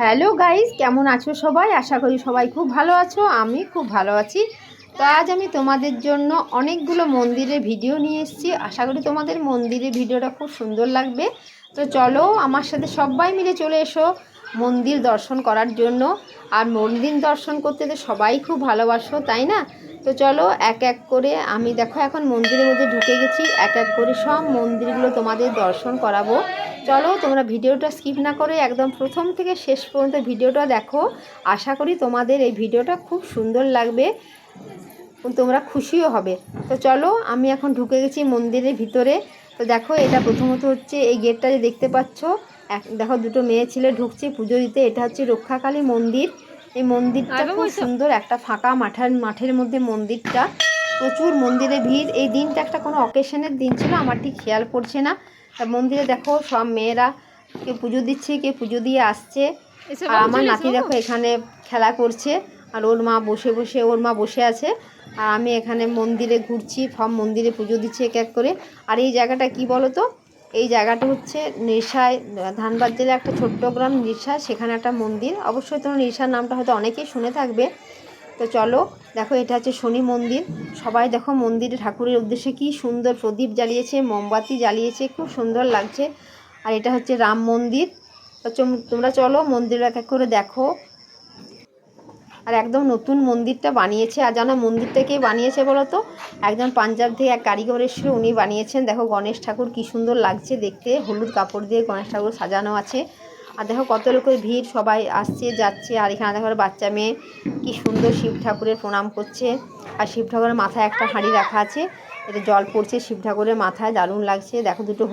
Hello guys কেমন আছো সবাই? আশা করি সবাই খুব ভালো আছো, আমি খুব ভালো আছি। তো আজ আমি তোমাদের জন্য অনেকগুলো মন্দিরের ভিডিও নিয়ে এসেছি। আশা করি তোমাদের মন্দিরের ভিডিওটা খুব সুন্দর লাগবে। তো চলো, আমার সাথে সবাই মিলে চলে এসো মন্দির দর্শন করার জন্য। আর মন্দির দর্শন করতে তো সবাই খুব ভালোবাসো, তাই না? তো চলো, এক এক করে আমি দেখো, এখন মন্দিরের মধ্যে ঢুকে গেছি। এক এক করে সব মন্দিরগুলো তোমাদের দর্শন করাবো। চলো তোমরা ভিডিওটা স্কিপ না করে একদম প্রথম থেকে শেষ পর্যন্ত ভিডিওটা দেখো। আশা করি তোমাদের এই ভিডিওটা খুব সুন্দর লাগবে। তোমরা খুশিও হবে। তো চলো আমি এখন ঢুকে গেছি মন্দিরের ভিতরে। তো দেখো এটা প্রথমত হচ্ছে এই গেটটা যে দেখতে পাচ্ছ এক দেখো দুটো মেয়ে ছেলে ঢুকছে পুজো দিতে। এটা হচ্ছে রক্ষাকালী মন্দির। এই মন্দিরটা খুব সুন্দর একটা ফাঁকা মাঠের মাঠের মধ্যে মন্দিরটা। প্রচুর মন্দিরে ভিড়। এই দিনটা একটা কোনো অকেশনের দিন ছিল আমার ঠিক খেয়াল পড়ছে না। তা মন্দিরে দেখো সব মেয়েরা কেউ পুজো দিচ্ছে কেউ পুজো দিয়ে আসছে। আর আমার নাতি দেখো এখানে খেলা করছে আর ওর মা বসে বসে ওর মা বসে আছে। আর আমি এখানে মন্দিরে ঘুরছি সব মন্দিরে পুজো দিচ্ছি এক এক করে। আর এই জায়গাটা কি বলো তো এই জায়গাটা হচ্ছে নিশায় ধানবাদ জেলার একটা ছোট্ট গ্রাম নিশা সেখানে একটা মন্দির। অবশ্যই তোমার নিশার নামটা হয়তো অনেকেই শুনে থাকবে। তো চলো, দেখো এটা হচ্ছে শনি মন্দির। সবাই দেখো মন্দিরে ঠাকুরের উদ্দেশ্যে কি সুন্দর প্রদীপ জ্বালিয়েছে, মোমবাতি জ্বালিয়েছে, খুব সুন্দর লাগছে। আর এটা হচ্ছে রাম মন্দির। তোমরা চলো মন্দির এক এক করে দেখো। আর একদম নতুন মন্দিরটা বানিয়েছে। আর জানো মন্দিরটা কে বানিয়েছে বলো তো? একজন পাঞ্জাব থেকে এক কারিগর এসে উনি বানিয়েছেন। দেখো গণেশ ঠাকুর কি সুন্দর লাগছে দেখতে। হলুদ কাপড় দিয়ে গণেশ ঠাকুর সাজানো আছে। আর দেখো কত লোকের ভিড়, সবাই আসছে, যাচ্ছে, আর এখানে দেখো বাচ্চা মেয়ে কি সুন্দর শিব ঠাকুরের প্রণাম করছে। আর শিব ঠাকুরের মাথায় একটা হাঁড়ি রাখা আছে এটা জল পড়ছে শিব ঠাকুরের মাথায়, দারুণ লাগছে। দেখো দুটো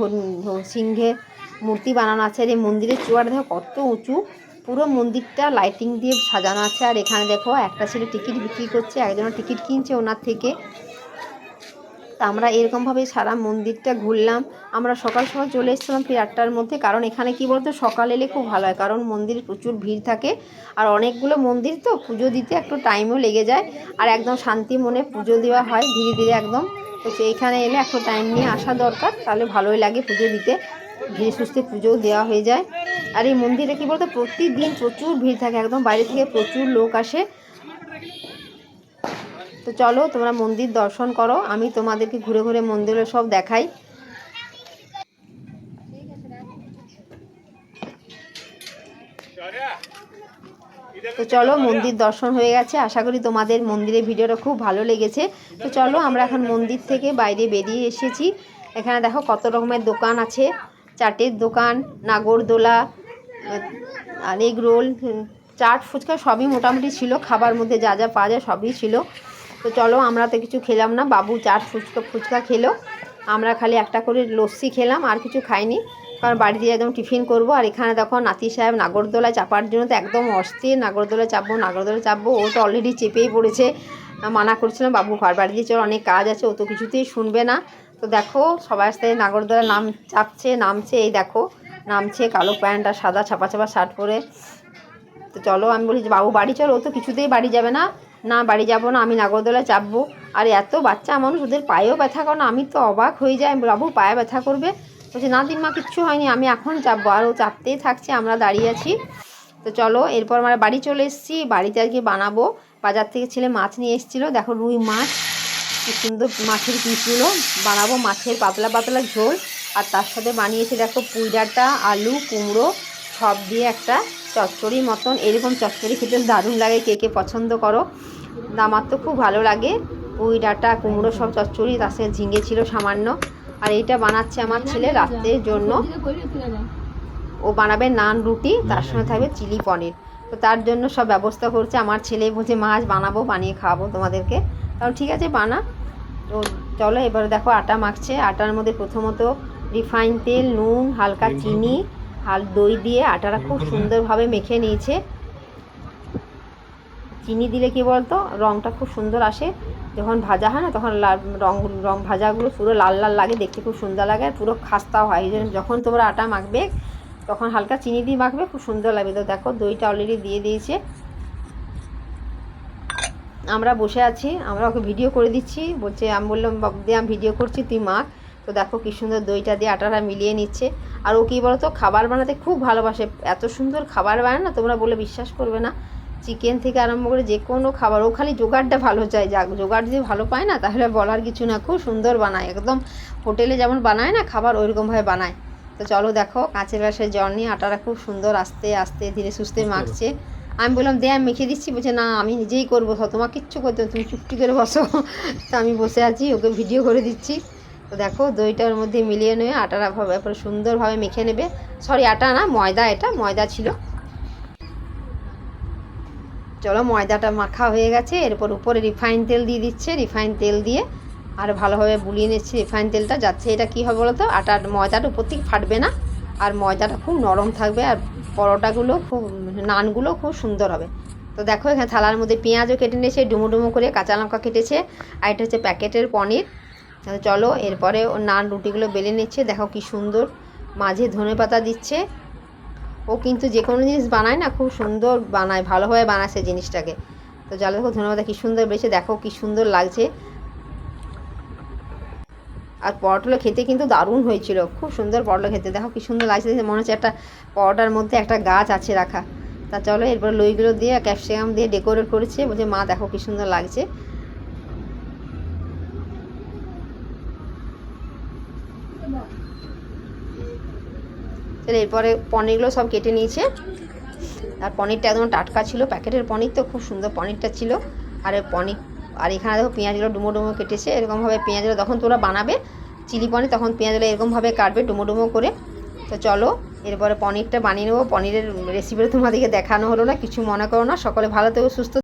সিংহে মূর্তি বানানো আছে, আর এই মন্দিরের চূড়াটা দেখো কত উঁচু, পুরো মন্দিরটা লাইটিং দিয়ে সাজানো আছে। আর এখানে দেখো একটা ছেলে টিকিট বিক্রি করছে একজন টিকিট কিনছে ওনার থেকে। তা আমরা এরকমভাবে সারা মন্দিরটা ঘুরলাম। আমরা সকাল সকাল চলে এসেছিলাম প্রায় আটটার মধ্যে। কারণ এখানে কি বলতো, সকাল এলে খুব ভালো হয়। কারণ মন্দির প্রচুর ভিড় থাকে। আর অনেকগুলো মন্দির তো, পুজো দিতে একটু টাইমও লেগে যায়। আর একদম শান্তি মনে পুজো দেওয়া হয় ধীরে ধীরে একদম। তো সেইখানে এলে একটু টাইম নিয়ে আসা দরকার। তাহলে ভালোই লাগে পুজো দিতে। ধীরে সুস্থে পুজোও দেওয়া হয়ে যায়। আর এই মন্দিরে কী বলতো, প্রতিদিন প্রচুর ভিড় থাকে। একদম বাইরে থেকে প্রচুর লোক আসে। তো চলো, তোমরা মন্দির দর্শন করো। আমি তোমাদেরকে ঘুরে ঘুরে মন্দিরে সব দেখাই। তো চলো, মন্দির দর্শন হয়ে গেছে। আশা করি তোমাদের মন্দিরের ভিডিওটা খুব ভালো লেগেছে। তো চলো, আমরা এখন মন্দির থেকে বাইরে বেরিয়ে এসেছি। এখানে দেখো কত রকমের দোকান আছে। চাটের দোকান, নাগরদোলা আর এগ রোল, চাট, ফুচকা সবই মোটামুটি ছিল। খাবার মধ্যে যা যা পাওয়া যায় সবই ছিল। তো চলো আমরা তো কিছু খেলাম না। বাবু চাট ফুচকা ফুচকা খেলো। আমরা খালি একটা করে লস্যি খেলাম, আর কিছু খাইনি। কারণ বাড়িতে একদম টিফিন করব। আর এখানে দেখো নাতি সাহেব নাগরদোলায় চাপার জন্য তো একদম অস্থির। নাগরদোলায় চাপবো নাগরদোলায় চাপবো। ও তো অলরেডি চেপেই পড়েছে। মানা করছিলাম বাবু ঘর বাড়ি দিয়ে চলো, অনেক কাজ আছে। ও তো কিছুতেই শুনবে না। তো দেখো সবাই আসতে নাগরদোলা নাম চাপছে, নামছে। এই দেখো, নামছে কালো প্যান্ট আর সাদা ছাপা ছাপা শার্ট পরে। তো চলো আমি বলি যে, বাবু বাড়ি চলো। ও তো কিছুতেই বাড়ি যাবে না। না, বাড়ি যাব না, আমি নাগরদোলায় চাপবো। আর, এত বাচ্চা মানুষ, ওদের পায়েও ব্যথা করে না, আমি তো অবাক হয়ে যাই। বাবু, পায়ে ব্যথা করবে? বলছে, না দিন মা, কিচ্ছু হয়নি, আমি এখন চাপবো। আর ও চাপতেই থাকছে, আমরা দাঁড়িয়ে আছি। তো চলো, এরপর আমরা বাড়ি চলে এসেছি, বাড়িতে আজকে বানাবো। বাজার থেকে ছেলে মাছ নিয়ে এসেছিল, দেখো রুই মাছ, কি সুন্দর মাছের পিসগুলো। বানাবো মাছের পাতলা পাতলা ঝোল, আর তার সাথে বানিয়েছি, দেখো পুঁই ডাঁটা আলু, কুমড়ো, সব দিয়ে একটা চচ্চড়ি মতন এরকম চচ্চড়ি খেতে দারুণ লাগে কে কে পছন্দ করো। আমার তো খুব ভালো লাগে। পুঁই ডাঁটা কুমড়ো সব চচ্চড়ি তার সাথে ঝিঙে ছিল সামান্য। আর এইটা বানাচ্ছে আমার ছেলে রাত্রের জন্য। ও বানাবে নান রুটি তার সঙ্গে থাকবে চিলি পনির। তো তার জন্য সব ব্যবস্থা করছে। আমার ছেলে বলছে মাছ বানাবো বানিয়ে খাওয়াবো তোমাদেরকে। তাহলে ঠিক আছে বানা। তো চলো এবার দেখো আটা মাখছে। আটার মধ্যে প্রথমত রিফাইন তেল নুন হালকা চিনি হাল দই দিয়ে আটাটা খুব সুন্দরভাবে মেখে নিয়েছে। চিনি দিলে কি বলতো রঙটা খুব সুন্দর আসে। যখন ভাজা হয় না, তখন লাল রং রং ভাজাগুলো পুরো লাল লাল লাগে, দেখতে খুব সুন্দর লাগে, পুরো খাস্তাও হয়। যখন তোমরা আটা মাখবে, তখন হালকা চিনি দিয়ে মাখবে, খুব সুন্দর লাগবে। তো দেখো, দইটা অলরেডি দিয়ে দিয়েছে। আমরা বসে আছি, আমরা ওকে ভিডিও করে দিচ্ছি। বলছে, আমি বললাম দিয়ে আমি ভিডিও করছি, তুই মাখ। তো দেখো কি সুন্দর দইটা দিয়ে আটাটা মিলিয়ে নিচ্ছে। আর ও কী বলতো খাবার বানাতে খুব ভালোবাসে। এত সুন্দর খাবার বানায় না তোমরা বলে বিশ্বাস করবে না। চিকেন থেকে আরম্ভ করে যে কোনো খাবার ও খালি জোগাড়টা ভালো চায়। যা জোগাড় যদি ভালো পায় না তাহলে বলার কিছু না। খুব সুন্দর বানায়। একদম হোটেলে যেমন বানায় না খাবার ওইরকমভাবে বানায়। তো চলো দেখো কাঁচের বাসায় জল নিয়ে আটাটা খুব সুন্দর আস্তে আস্তে ধীরে সুস্থে মাখছে। আমি বললাম দে আমি মেখে দিচ্ছি। বলছে না আমি নিজেই করব। তোমার কিচ্ছু করতে তুমি চুপটি করে বসো। তো আমি বসে আছি ওকে ভিডিও করে দিচ্ছি। তো দেখো দইটার মধ্যে মিলিয়ে নিয়ে আটাটা ভাবে সুন্দরভাবে মেখে নেবে। সরি আটা না, ময়দা এটা, ময়দা ছিল। চলো ময়দাটা মাখা হয়ে গেছে, এরপর উপরে রিফাইন তেল দিয়ে দিচ্ছে, রিফাইন তেল দিয়ে আর ভালোভাবে বুলিয়ে নিচ্ছে রিফাইন তেলটা, যাচ্ছে এটা কী হবে বলো তো আটার, ময়দাটা উপর থেকে ফাটবে না, আর ময়দাটা খুব নরম থাকবে আর পরোটাগুলো খুব, নানগুলো খুব সুন্দর হবে। তো দেখো এখানে থালার মধ্যে পেঁয়াজও কেটে নিয়েছে, ডুমো ডুমো করে কাঁচা লঙ্কা কেটেছে, আর এটা হচ্ছে প্যাকেটের পনির। চলো, এরপরে ও নান রুটিগুলো বেলে নিচ্ছে। দেখো কি সুন্দর মাঝে ধনে পাতা দিচ্ছে। ও কিন্তু যে কোনো জিনিস বানায় না, খুব সুন্দর বানায়, ভালোভাবে বানায় সে জিনিসটাকে। তো জালো দেখো ধন্যবাদ কি সুন্দর বেছে, দেখো কি সুন্দর লাগছে। আর পরোটাগুলো খেতে কিন্তু দারুণ হয়েছিল। খুব সুন্দর পরোটা খেতে, দেখো কি সুন্দর লাগছে। মনে হচ্ছে একটা পরোটার মধ্যে একটা গাছ আছে রাখা। তা চলো, এরপর লইগুলো দিয়ে ক্যাপসিকাম দিয়ে ডেকোরেট করেছে। বলছে, মা, দেখো কি সুন্দর লাগছে। তাহলে এরপরে পনিরগুলো সব কেটে নিয়েছে। আর পনিরটা একদম টাটকা ছিল। প্যাকেটের পনির তো খুব সুন্দর পনিরটা ছিল। আর পনির, আর এখানে দেখো পেঁয়াজগুলো ডুমো ডুমো কেটেছে। এরকমভাবে পেঁয়াজগুলো যখন তোমরা বানাবে, চিলি পনির, তখন পেঁয়াজগুলো এরকমভাবে কাটবে ডুমো ডুমো করে। তো চলো, এরপরে পনিরটা বানিয়ে নেব। পনিরের রেসিপিটা তোমাদেরকে দেখানো হলো না, কিছু মনে করো না। সকলে ভালো থেকো, সুস্থ